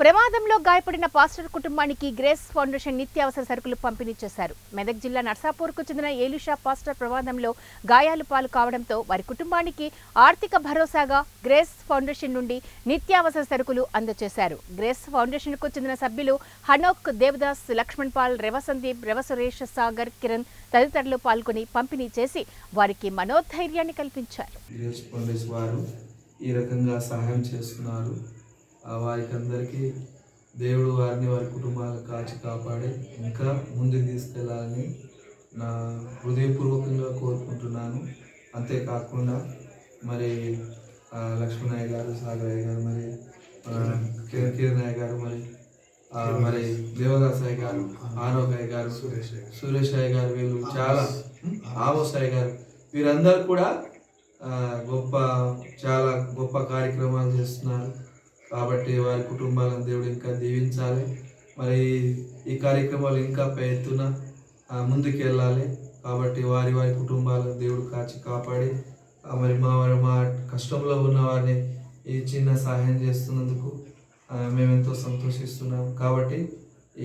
ప్రమాదంలో గాయపడిన పాస్టర్ కుటుంబానికి గ్రేస్ ఫౌండేషన్ నిత్యావసర సరుకులు పంపిణీ చేశారు. మెదక్ జిల్లా నర్సాపూర్కు చెందిన ఏలుషా పాస్టర్ ప్రమాదంలో గాయాలు పాలు కావడంతో వారి కుటుంబానికి ఆర్థిక భరోసాగా గ్రేస్ ఫౌండేషన్ నుండి నిత్యావసర సరుకులు అందజేశారు. గ్రేస్ ఫౌండేషన్కు చెందిన సభ్యులు హనోక్ దేవదాస్ లక్ష్మణ్ పాల్ రెవ సందీప్ సాగర్ కిరణ్ తదితరులు పాల్గొని పంపిణీ చేసి వారికి మనోధైర్యాన్ని కల్పించారు. ఈ రకంగా సహాయం చేస్తున్నారు. వారికి అందరికీ దేవుడు వారిని వారి కుటుంబాలను కాచి కాపాడి ఇంకా ముందుకు తీసుకెళ్ళాలని నా హృదయపూర్వకంగా కోరుకుంటున్నాను. అంతేకాకుండా మరి లక్ష్మణయ్య గారు సాగరయ్య గారు మరి ఆ, కిరణ్ కిరణ్ గారు మరి మరి దేవదాసయ్య గారు ఆరోగ్య గారు సురేష్ సురేష్ అయ్య గారు వీళ్ళు చాలా ఆవసాయ్ గారు. వీరందరూ కూడా గొప్ప చాలా గొప్ప కార్యక్రమాలు చేస్తున్నారు. కాబట్టి వారి కుటుంబాలను దేవుడు ఇంకా దీవించాలి. మరి ఈ కార్యక్రమాలు ఇంకా ఎత్తున ముందుకు వెళ్ళాలి. కాబట్టి వారి వారి కుటుంబాలను దేవుడు కాచి కాపాడి మరి మా వారి మా కష్టంలో ఉన్న వారిని ఈ చిన్న సహాయం చేస్తున్నందుకు మేమెంతో సంతోషిస్తున్నాం. కాబట్టి